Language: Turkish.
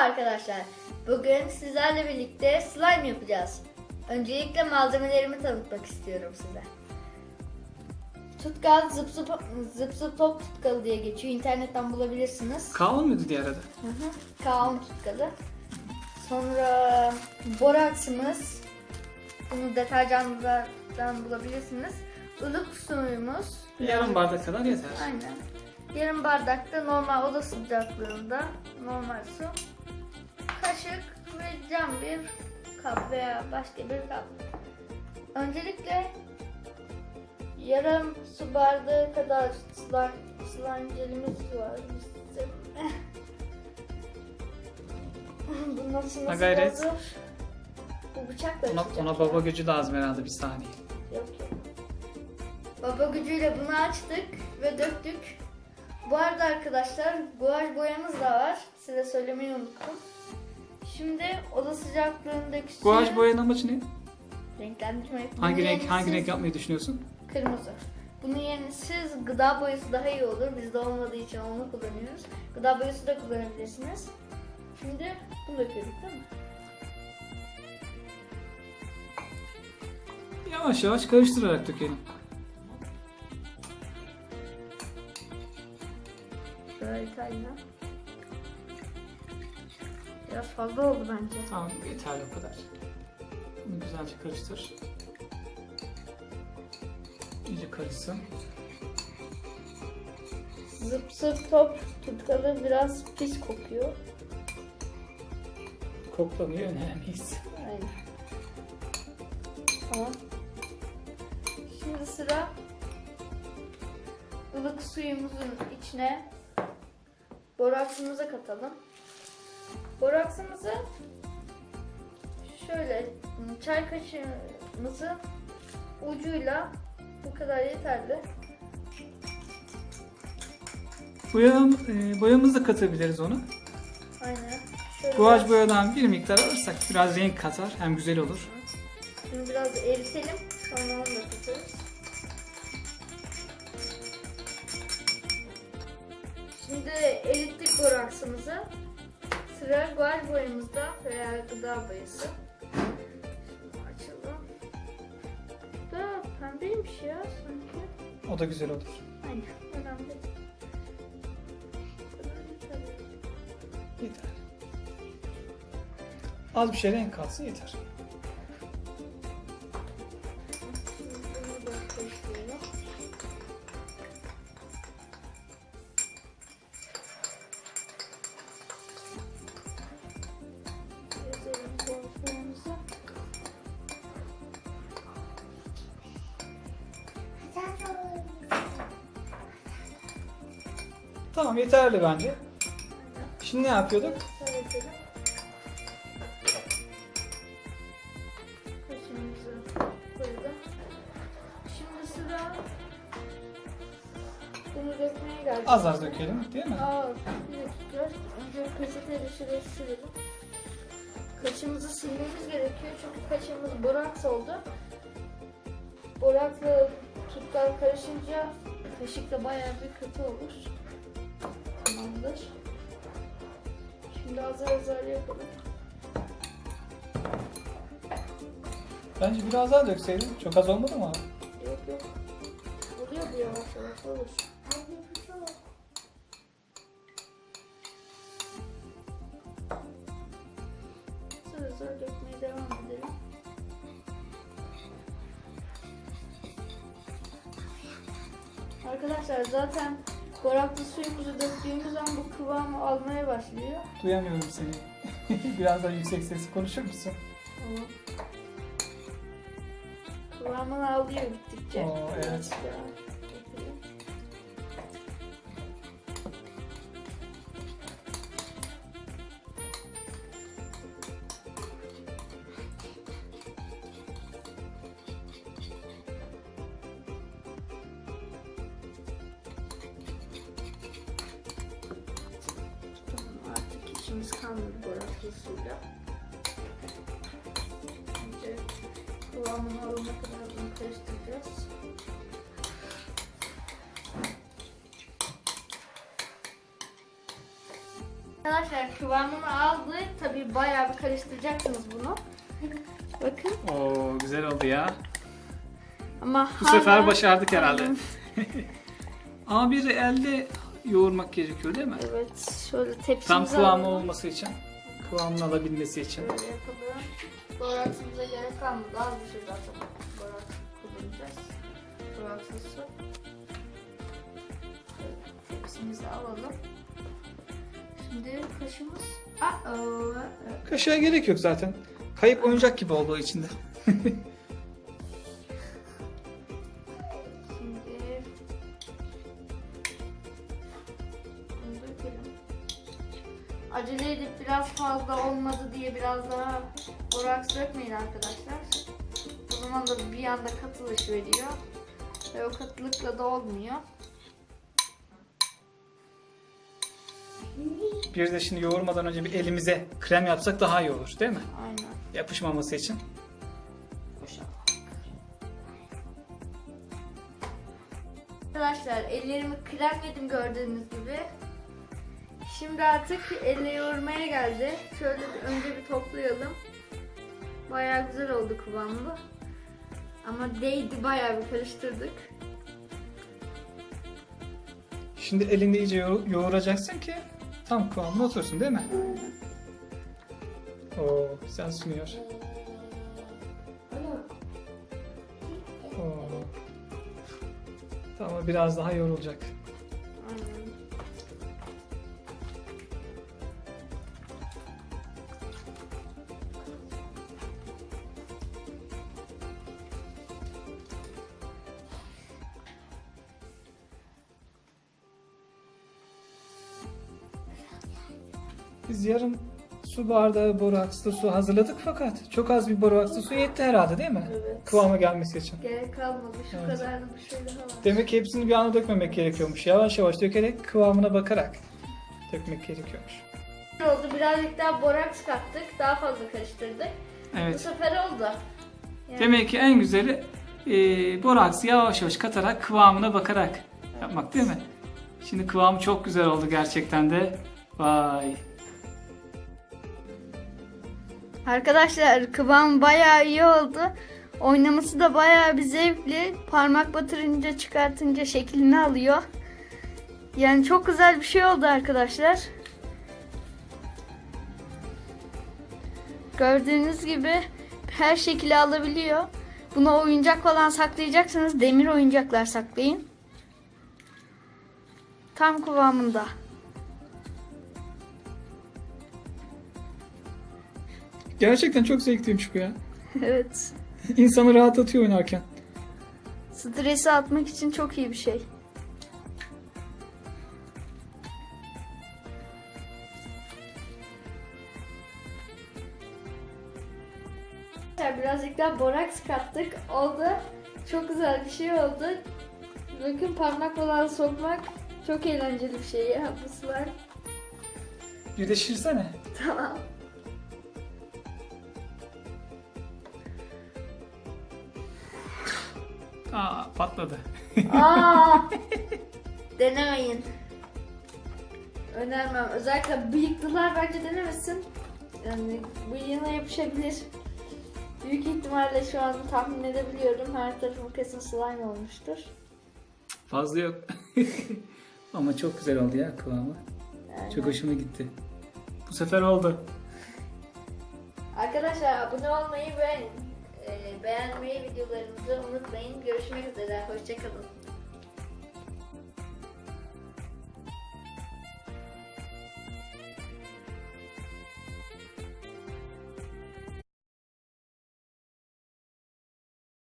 arkadaşlar. Bugün sizlerle birlikte slime yapacağız. Öncelikle malzemelerimi tanıtmak istiyorum size. Tutkal zıp zıp, zıp zıp top tutkalı diye geçiyor. İnternetten bulabilirsiniz. Kaan mıydı diğer adı? Hı hı. Kaon tutkalı. Sonra boraksımız. Bunu deterjanlardan bulabilirsiniz. Ilık suyumuz. Yarım bardak kadar yeter. Aynen. Yarım bardakta normal oda sıcaklığında normal su. Kaşık ve cam bir kap veya başka bir kap. Öncelikle yarım su bardağı kadar slime, slime jelimiz var. Bizim. Bu nasıl Ha nasıl gayret. oldu? Bu bıçakla Ona, açacağım ona ya. baba gücü lazım herhalde bir saniye. Yok yok. Baba gücüyle bunu açtık ve döktük. Bu arada arkadaşlar guaj boyamız da var. Size söylemeyi unuttum. Şimdi oda sıcaklığındaki suyu Guaj boyanın amacı ne? renklendirmek. Hangi renk hangi renk yapmayı düşünüyorsun? Kırmızı. Bunun yerine siz gıda boyası daha iyi olur. Bizde olmadığı için onu kullanıyoruz. Gıda boyası da kullanabilirsiniz. Şimdi bunu döküyoruz değil mi? Yavaş yavaş karıştırarak dökelim. Şöyle İtalyan. Biraz fazla oldu bence. Tamam yeterli o kadar. Bunu güzelce karıştır. İyice karışsın. Zıp zıp top tutkalı biraz pis kokuyor. Koklamıyor önemliyiz. Aynen. Tamam. Şimdi sıra ılık suyumuzun içine boraksımızı katalım. Boraksımızı şöyle çay kaşığımızın ucuyla bu kadar yeterli. Boyanın, e, boyamızı da katabiliriz onu. Aynen. Şöyle Guaj biraz- boyadan bir miktar alırsak biraz renk katar hem güzel olur. Şimdi biraz eritelim. Sonra onu da tutarız. Şimdi erittik boraksımızı. Sıra guaj boyamızda veya gıda boyası. Açalım. Da pembeymiş ya sanki. O da güzel olur. Aynen. Önemli. Yeter. Az bir şey renk katsın yeter. Tamam yeterli bence. Şimdi ne yapıyorduk? Az az dökelim değil mi? Aa, bir dakika. Önce peçeteyle şuraya. Kaşığımızı silmemiz gerekiyor çünkü kaşığımız boraks oldu. Borakla tutkal karışınca kaşıkla bayağı bir kötü olur. Yapalım. Bence biraz daha dökseydin. Çok az olmadı mı? Yok yok. Oluyor bu yavaş yavaş olur. Sıra sıra dökmeye devam edelim. Arkadaşlar zaten boraklı suyumuzu döktüğümüz an bu kıvamı almaya başlıyor. Duyamıyorum seni. biraz daha yüksek sesli konuşur musun? Tamam. Kıvamını alıyor gittikçe. Oo, evet. Biraz daha işimiz kalmadı boraklı suyla. Önce kıvamını alana kadar bunu karıştıracağız. Arkadaşlar kıvamını aldı. Tabii bayağı bir karıştıracaksınız bunu. Bakın. Oo güzel oldu ya. Ama Bu hala- sefer başardık herhalde. Ama bir elde yoğurmak gerekiyor değil mi? Evet. Şöyle tepsimize Tam kıvamı alalım. olması için. Kıvamını alabilmesi için. Böyle yapalım. Boraksımıza gerek kalmadı. Az bir şey zaten borak kullanacağız. Boraksız su. Tepsimizi alalım. Şimdi kaşımız... Aa, Kaşığa gerek yok zaten. Kayıp oyuncak gibi oldu o içinde. olmadı diye biraz daha boraks dökmeyin arkadaşlar. O zaman da bir anda katılış veriyor. Ve o katılıkla da olmuyor. Bir de şimdi yoğurmadan önce bir elimize krem yapsak daha iyi olur değil mi? Aynen. Yapışmaması için. Arkadaşlar ellerimi kremledim gördüğünüz gibi. Şimdi artık elle yoğurmaya geldi. Şöyle önce bir toplayalım. Bayağı güzel oldu kıvamlı. Ama değdi bayağı bir karıştırdık. Şimdi elinde iyice yo- yoğuracaksın ki tam kıvamına otursun değil mi? Oo, sen sunuyor. Oo. Tamam biraz daha yoğrulacak. Biz yarım su bardağı borakslı su hazırladık fakat çok az bir borakslı su yetti herhalde değil mi? Evet. Kıvama gelmesi için. Gerek kalmadı. Şu Evet. kadarını bu şöyle hava. Demek ki hepsini bir anda dökmemek gerekiyormuş. Yavaş yavaş dökerek kıvamına bakarak dökmek gerekiyormuş. oldu. Birazcık daha boraks kattık. Daha fazla karıştırdık. Bu Evet. sefer oldu. Yani Demek ki en güzeli e, boraksı yavaş yavaş katarak kıvamına bakarak yapmak değil mi? Şimdi kıvamı çok güzel oldu gerçekten de. Vay. Arkadaşlar kıvam bayağı iyi oldu. Oynaması da bayağı bir zevkli. Parmak batırınca çıkartınca şeklini alıyor. Yani çok güzel bir şey oldu arkadaşlar. Gördüğünüz gibi her şekilde alabiliyor. Buna oyuncak falan saklayacaksanız demir oyuncaklar saklayın. Tam kıvamında. Gerçekten çok zevkliymiş bu ya. evet. İnsanı rahatlatıyor oynarken. Stresi atmak için çok iyi bir şey. Birazcık daha boraks kattık. Oldu. Çok güzel bir şey oldu. Bakın parmak falan sokmak çok eğlenceli bir şey ya bu slime. Bir de şirsene. Tamam. Aa patladı. Aa! Denemeyin. Önermem. Özellikle bıyıklılar bence denemesin. Yani bıyığına yapışabilir. Büyük ihtimalle şu an tahmin edebiliyorum. Her tarafım kesin slime olmuştur. Fazla yok. Ama çok güzel oldu ya kıvamı. Yani. Çok hoşuma gitti. Bu sefer oldu. Arkadaşlar abone olmayı e, beğenmeyi videolarımızı unutmayın. Görüşmek üzere. Hoşçakalın.